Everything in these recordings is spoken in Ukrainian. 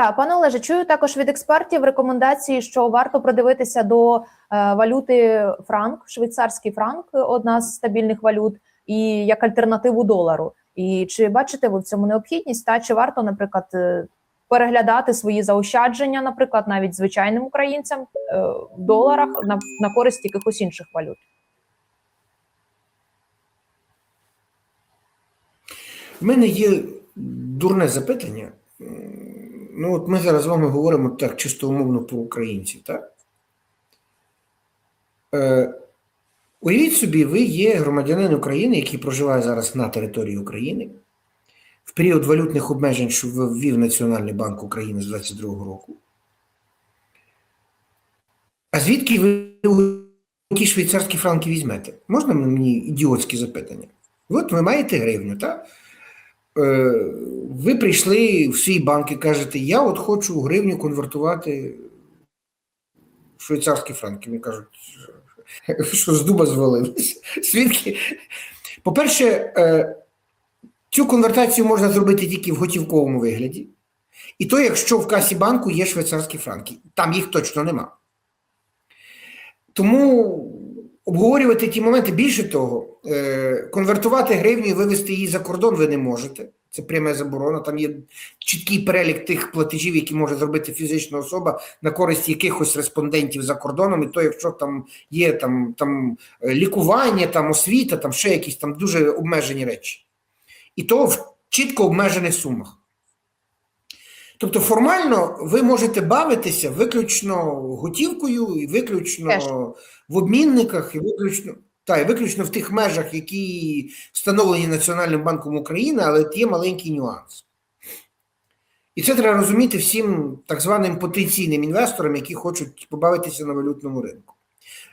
Так, пане Олеже, чую також від експертів рекомендації, що варто придивитися до е, валюти франк, швейцарський франк, одна з стабільних валют, і як альтернативу долару. І чи бачите ви в цьому необхідність? Та чи варто, наприклад, е, переглядати свої заощадження, наприклад, навіть звичайним українцям е, в доларах на, на користь якихось інших валют? У мене є дурне запитання. Ну, от ми зараз з вами говоримо так чисто умовно про українців, так? Е, уявіть собі, ви є громадянин України, який проживає зараз на території України. В період валютних обмежень, що ввів Національний банк України з 22-го року. А звідки ви ті швейцарські франки візьмете? Можна мені ідіотське запитання? От ви маєте гривню, так? Е, ви прийшли в свій банк і кажете, я от хочу гривню конвертувати в швейцарські франки. Вони кажуть, що з дуба звалились. Свідки. По-перше, е, цю конвертацію можна зробити тільки в готівковому вигляді. І то, якщо в касі банку є швейцарські франки. Там їх точно нема. Тому обговорювати ті моменти, більше того, е, конвертувати гривню і вивести її за кордон ви не можете. Це пряма заборона. Там є чіткий перелік тих платежів, які може зробити фізична особа на користь якихось респондентів за кордоном. І то, якщо там є там, там е, лікування, там освіта, там ще якісь там дуже обмежені речі. І то в чітко обмежених сумах. Тобто формально ви можете бавитися виключно готівкою, і виключно Кеш. в обмінниках, і виключно, та, і виключно в тих межах, які встановлені Національним банком України, але є маленький нюанс. І це треба розуміти всім так званим потенційним інвесторам, які хочуть побавитися на валютному ринку.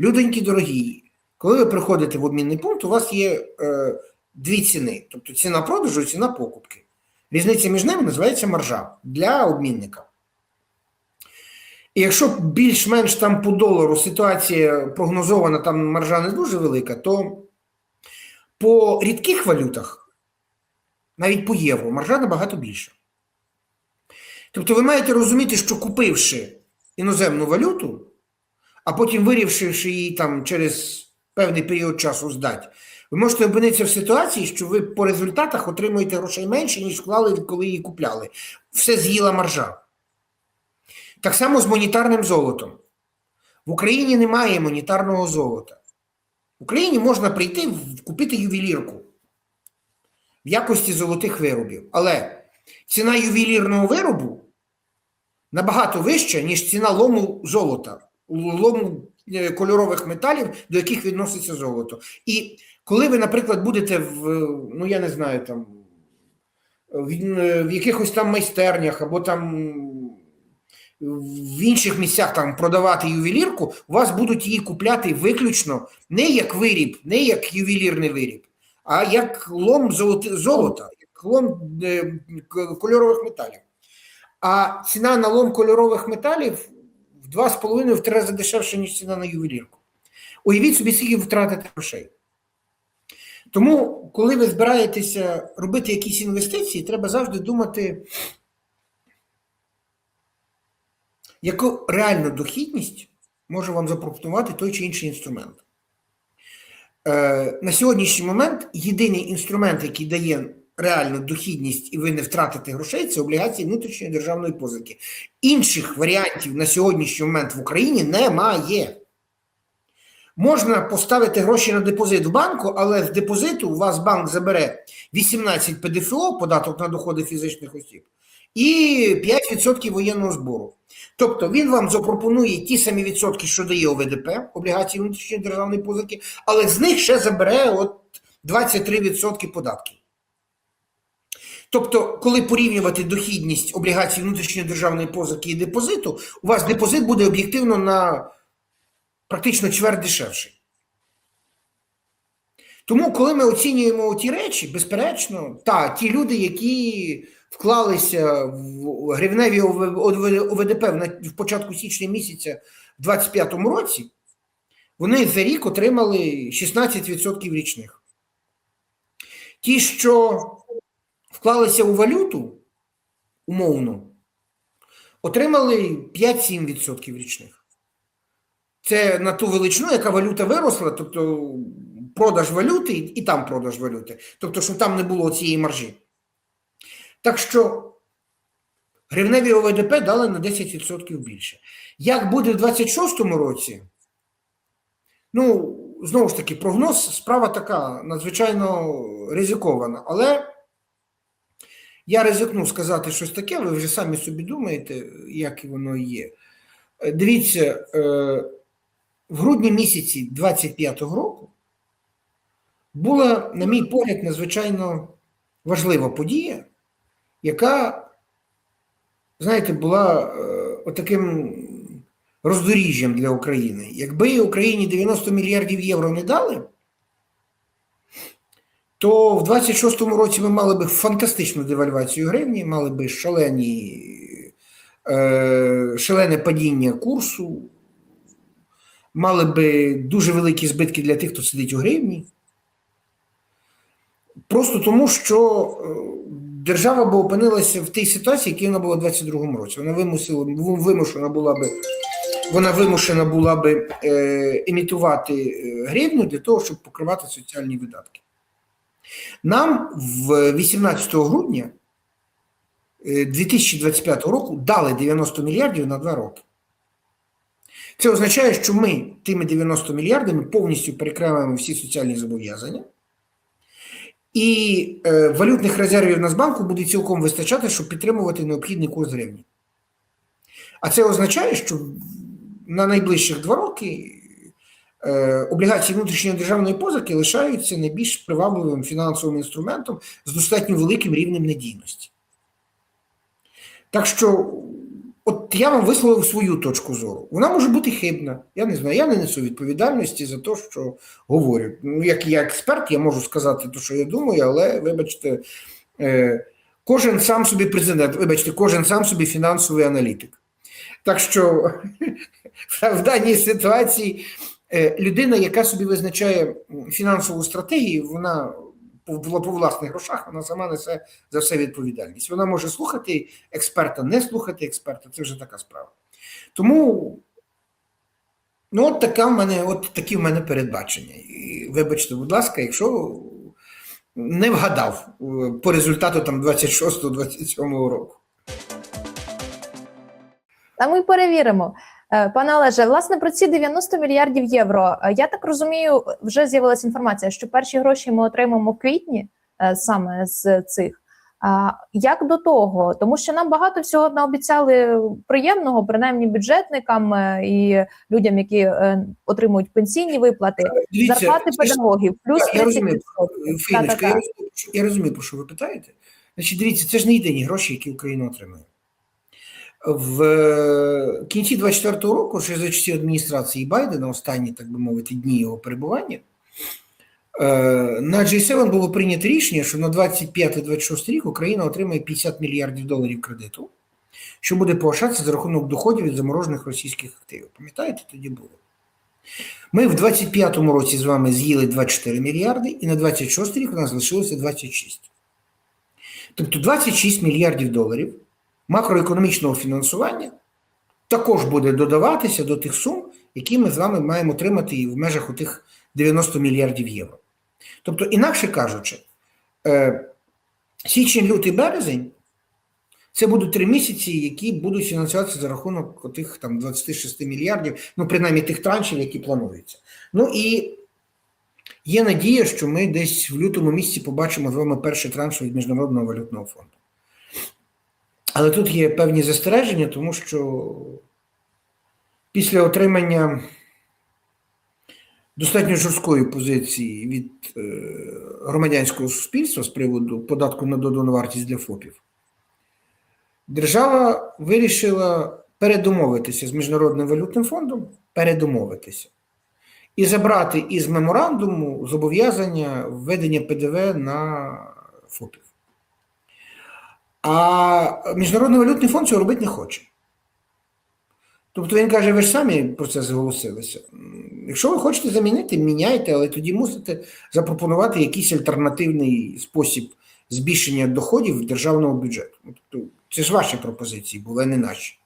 Людоньки дорогі, коли ви приходите в обмінний пункт, у вас є е, дві ціни: тобто ціна продажу і ціна покупки. Різниця між ними називається маржа для обмінника. І якщо більш-менш там по долару ситуація прогнозована, там маржа не дуже велика, то по рідких валютах, навіть по євро, маржа набагато більша. Тобто ви маєте розуміти, що купивши іноземну валюту, а потім вирішивши її там через певний період часу здати, ви можете опинитися в ситуації, що ви по результатах отримуєте грошей менше, ніж вклали, коли її купляли. Все з'їла маржа. Так само з монетарним золотом. В Україні немає монетарного золота. В Україні можна прийти купити ювелірку в якості золотих виробів. Але ціна ювелірного виробу набагато вища, ніж ціна лому золота, лому е, кольорових металів, до яких відноситься золото. І коли ви, наприклад, будете в, ну я не знаю, там в, в якихось там майстернях або там в інших місцях там продавати ювелірку, у вас будуть її купляти виключно не як виріб, не як ювелірний виріб, а як лом золота, як лом е, кольорових металів. А ціна на лом кольорових металів в 2,5 в три рази дешевше, ніж ціна на ювелірку. Уявіть собі, скільки ви втратите грошей. Тому, коли ви збираєтеся робити якісь інвестиції, треба завжди думати, яку реальну дохідність може вам запропонувати той чи інший інструмент. Е, на сьогоднішній момент єдиний інструмент, який дає реальну дохідність і ви не втратите грошей, це облігації внутрішньої державної позики. Інших варіантів на сьогоднішній момент в Україні немає. Можна поставити гроші на депозит в банку, але з депозиту у вас банк забере 18 ПДФО, податок на доходи фізичних осіб, і 5% воєнного збору. Тобто він вам запропонує ті самі відсотки, що дає ОВДП, облігації внутрішньої державної позики, але з них ще забере от 23% податків. Тобто, коли порівнювати дохідність облігацій внутрішньої державної позики і депозиту, у вас депозит буде об'єктивно на практично чверть дешевший. Тому, коли ми оцінюємо ті речі, безперечно, та, ті люди, які вклалися в гривневі ОВДП в початку січня місяця в 2025 році, вони за рік отримали 16% річних. Ті, що вклалися у валюту умовно, отримали 5-7% річних. Це на ту величину, яка валюта виросла, тобто продаж валюти і, там продаж валюти. Тобто, що там не було цієї маржі. Так що гривневі ОВДП дали на 10% більше. Як буде в 26-му році? Ну, знову ж таки, прогноз справа така надзвичайно ризикована. Але я ризикну сказати щось таке, ви вже самі собі думаєте, як воно є. Дивіться, е, в грудні місяці 25-го року була, на мій погляд, надзвичайно важлива подія, яка, знаєте, була е, отаким роздоріжжям для України. Якби Україні 90 мільярдів євро не дали, то в 26-му році ми мали би фантастичну девальвацію гривні, мали би шалені, е, шалене падіння курсу, мали би дуже великі збитки для тих, хто сидить у гривні. Просто тому, що е, держава би опинилася в тій ситуації, якій вона була в 22-му році. Вона вимусила, вимушена була би, вона вимушена була би е, імітувати е, гривню для того, щоб покривати соціальні видатки. Нам в 18 грудня е, 2025 року дали 90 мільярдів на два роки. Це означає, що ми тими 90 мільярдами повністю перекриваємо всі соціальні зобов'язання. І е, валютних резервів Нацбанку буде цілком вистачати, щоб підтримувати необхідний курс гривні. А це означає, що на найближчих два роки е, облігації внутрішньої державної позики лишаються найбільш привабливим фінансовим інструментом з достатньо великим рівнем надійності. Так що, от я вам висловив свою точку зору. Вона може бути хибна. Я не знаю, я не несу відповідальності за те, що говорю. Ну, як я експерт, я можу сказати те, що я думаю, але вибачте, е, кожен сам собі президент, вибачте, кожен сам собі фінансовий аналітик. Так що в даній ситуації е, людина, яка собі визначає фінансову стратегію, вона по, власних грошах, вона сама несе за все відповідальність. Вона може слухати експерта, не слухати експерта, це вже така справа. Тому, ну, от така в мене, от такі в мене передбачення. І вибачте, будь ласка, якщо не вгадав е, по результату там 26-27 року. Та ми перевіримо. Е, Пане Олеже, власне, про ці 90 мільярдів євро. е, Я так розумію, вже з'явилася інформація, що перші гроші ми отримаємо в квітні е, саме з цих. А як до того? Тому що нам багато всього наобіцяли приємного, принаймні бюджетникам і людям, які отримують пенсійні виплати, зарплати педагогів, плюс Так, я розумію. 30%. Фіночка, я розумію, про що ви питаєте. Значить, дивіться, це ж не єдині гроші, які Україна отримує. В е, кінці 24-го року, ще за часів адміністрації Байдена, останні, так би мовити, дні його перебування, е, на G7 було прийнято рішення, що на 25-26 рік Україна отримає 50 мільярдів доларів кредиту, що буде погашатися за рахунок доходів від заморожених російських активів. Пам'ятаєте, тоді було? Ми в 25-му році з вами з'їли 24 мільярди, і на 26 рік у нас залишилося 26. Тобто 26 мільярдів доларів макроекономічного фінансування також буде додаватися до тих сум, які ми з вами маємо отримати і в межах тих 90 мільярдів євро. Тобто, інакше кажучи, е, січень, лютий, березень це будуть три місяці, які будуть фінансуватися за рахунок тих там 26 мільярдів, ну принаймні тих траншів, які плануються. Ну і є надія, що ми десь в лютому місяці побачимо з вами перший транш від Міжнародного валютного фонду. Але тут є певні застереження, тому що після отримання достатньо жорсткої позиції від е, громадянського суспільства з приводу податку на додану вартість для ФОПів, держава вирішила передумовитися з Міжнародним валютним фондом, передумовитися і забрати із меморандуму зобов'язання введення ПДВ на ФОПів. А Міжнародний валютний фонд цього робити не хоче. Тобто він каже, ви ж самі про це зголосилися. Якщо ви хочете замінити, міняйте, але тоді мусите запропонувати якийсь альтернативний спосіб збільшення доходів державного бюджету. Ну, Тобто, це ж ваші пропозиції були, а не наші.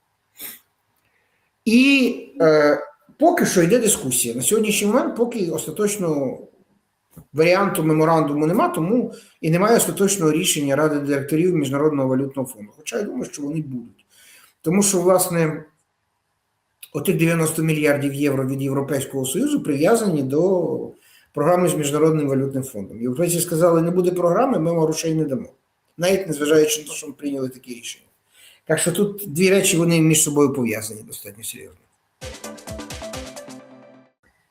І е, поки що йде дискусія. На сьогоднішній момент, поки остаточного варіанту меморандуму нема, тому і немає остаточного рішення Ради директорів Міжнародного валютного фонду. Хоча я думаю, що вони будуть. Тому що, власне, отих 90 мільярдів євро від Європейського Союзу прив'язані до програми з Міжнародним валютним фондом. Європейці сказали, не буде програми, ми вам грошей не дамо. Навіть незважаючи на те, що ми прийняли таке рішення. Так що тут дві речі вони між собою пов'язані достатньо серйозно.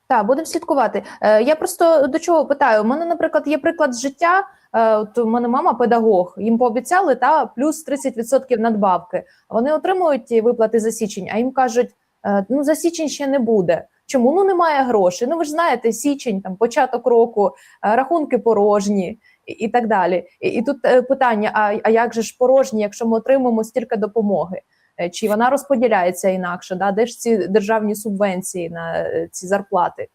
Так, будемо слідкувати. Е, я просто до чого питаю? У мене, наприклад, є приклад життя. Е, от у мене мама педагог. Їм пообіцяли та плюс 30% надбавки. Вони отримують ті виплати за січень, а їм кажуть: е, ну за січень ще не буде. Чому ну немає грошей? Ну ви ж знаєте, січень, там початок року, е, рахунки порожні і, і так далі. І, і тут питання: а, а як же ж порожні, якщо ми отримуємо стільки допомоги? Е, Чи вона розподіляється інакше? Да? Де ж ці державні субвенції на е, ці зарплати?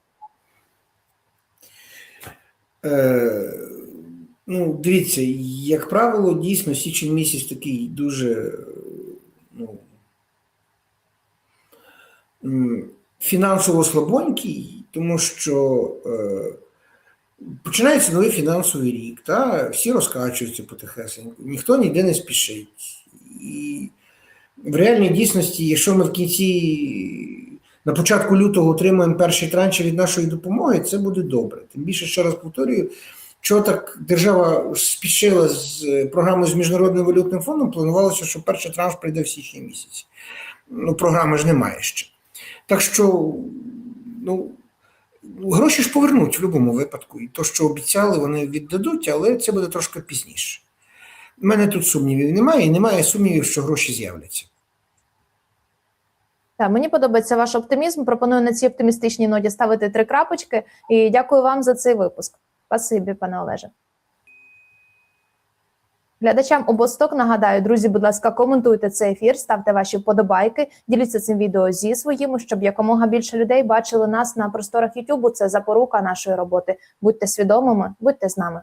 Е, ну, дивіться, як правило, дійсно, січень місяць такий дуже ну, фінансово слабонький, тому що е, починається новий фінансовий рік, та? всі розкачуються потихесеньку, ніхто ніде не спішить. І в реальній дійсності, якщо ми в кінці на початку лютого отримаємо перші транші від нашої допомоги, це буде добре. Тим більше, ще раз повторюю, що так держава спішила з е, програмою з Міжнародним валютним фондом, планувалося, що перший транш прийде в січні місяці. Ну, програми ж немає ще. Так що, ну, гроші ж повернуть в будь-якому випадку. І то, що обіцяли, вони віддадуть, але це буде трошки пізніше. У мене тут сумнівів немає, і немає сумнівів, що гроші з'являться. Так, мені подобається ваш оптимізм. Пропоную на цій оптимістичній ноті ставити три крапочки. І дякую вам за цей випуск. Спасибі, пане Олеже. Глядачам обосток нагадаю, друзі, будь ласка, коментуйте цей ефір, ставте ваші вподобайки, діліться цим відео зі своїми, щоб якомога більше людей бачили нас на просторах Ютубу. Це запорука нашої роботи. Будьте свідомими, будьте з нами.